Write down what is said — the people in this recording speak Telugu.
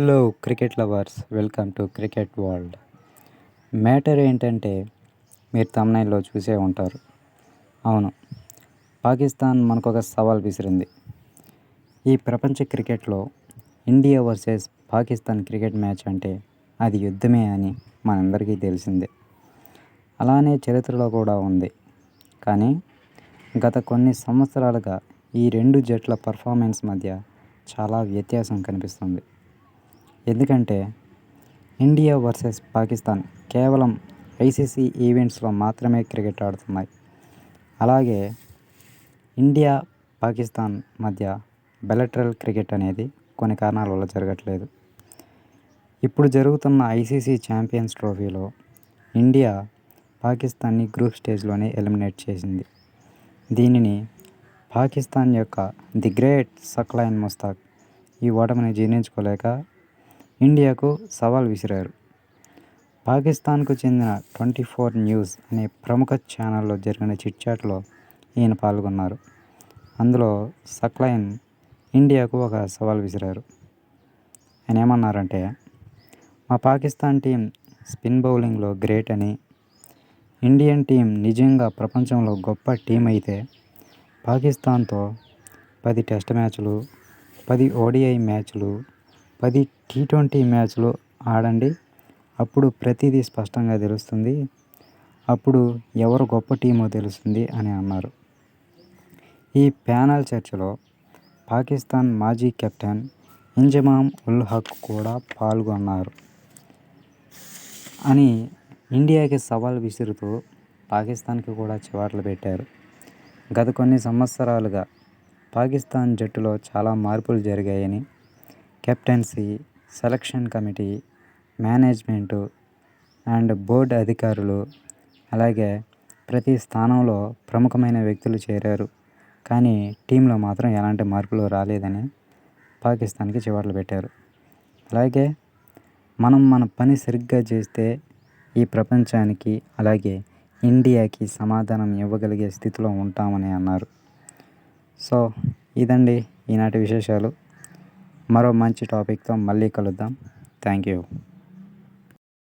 Hello cricket lovers welcome to cricket world matter ఏంటంటే మీరు తమ్నైల్లో చూసే ఉంటారు. అవును. పాకిస్తాన్ మనకు ఒక సవాల్ విసిరింది. ఈ ప్రపంచ క్రికెట్లో India versus Pakistan cricket match అంటే అది యుద్ధమే అని మనందరికీ తెలిసిందే. అలానే చరిత్రలో కూడా ఉంది. కానీ గత కొన్ని సంవత్సరాలుగా ఈ రెండు జట్ల పర్ఫార్మెన్స్ మధ్య చాలా వ్యత్యాసం కనిపిస్తుంది. ఎందుకంటే ఇండియా వర్సెస్ పాకిస్తాన్ కేవలం ఐసీసీ ఈవెంట్స్లో మాత్రమే క్రికెట్ ఆడుతున్నాయి. అలాగే ఇండియా పాకిస్తాన్ మధ్య బెలట్రల్ క్రికెట్ అనేది కొన్ని కారణాల వల్ల జరగట్లేదు. ఇప్పుడు జరుగుతున్న ఐసీసీ ఛాంపియన్స్ ట్రోఫీలో ఇండియా పాకిస్తాన్ని గ్రూప్ స్టేజ్లోనే ఎలిమినేట్ చేసింది. దీనిని పాకిస్తాన్ యొక్క ది గ్రేట్ సక్లైన్ ముస్తాక్ ఈ ఓటమిని జీర్ణించుకోలేక ఇండియాకు సవాల్ విసిరారు. పాకిస్తాన్కు చెందిన ట్వంటీ ఫోర్ న్యూస్ అనే ప్రముఖ ఛానల్లో జరిగిన చిట్చాట్లో ఈయన పాల్గొన్నారు. అందులో సక్లైన్ ఇండియాకు ఒక సవాల్ విసిరారు. ఆయన ఏమన్నారంటే మా పాకిస్తాన్ టీం స్పిన్ బౌలింగ్లో గ్రేట్ అని ఇండియన్ టీం నిజంగా ప్రపంచంలో గొప్ప టీం అయితే పాకిస్తాన్తో పది టెస్ట్ మ్యాచ్లు పది ఓడిఐ మ్యాచ్లు పది టీ ట్వంటీ మ్యాచ్లు ఆడండి. అప్పుడు ప్రతిదీ స్పష్టంగా తెలుస్తుంది. అప్పుడు ఎవరు గొప్ప టీమో తెలుస్తుంది అని అన్నారు. ఈ ప్యానల్ చర్చలో పాకిస్తాన్ మాజీ కెప్టెన్ ఇంజమామ్ ఉల్ హక్ కూడా పాల్గొన్నారు అని ఇండియాకి సవాల్ విసురుతూ పాకిస్తాన్కి కూడా చివాట్లు పెట్టారు. గత కొన్ని సంవత్సరాలుగా పాకిస్తాన్ జట్టులో చాలా మార్పులు జరిగాయని captaincy selection committee management and board అధికారులు అలాగే ప్రతి స్థానంలో ప్రముఖమైన వ్యక్తులు చేరారు. కానీ టీంలో మాత్రం ఎలాంటి మార్పులు రాలేదని పాకిస్తాన్కి చివాట్లు పెట్టారు. అలాగే మనం మన పని సరిగ్గా చేస్తే ఈ ప్రపంచానికి అలాగే ఇండియాకి సమాధానం ఇవ్వగలిగే స్థితిలో ఉంటామని అన్నారు. సో ఇదండి ఈనాటి విశేషాలు. మరో మంచి టాపిక్తో మళ్ళీ కలుద్దాం. Thank you.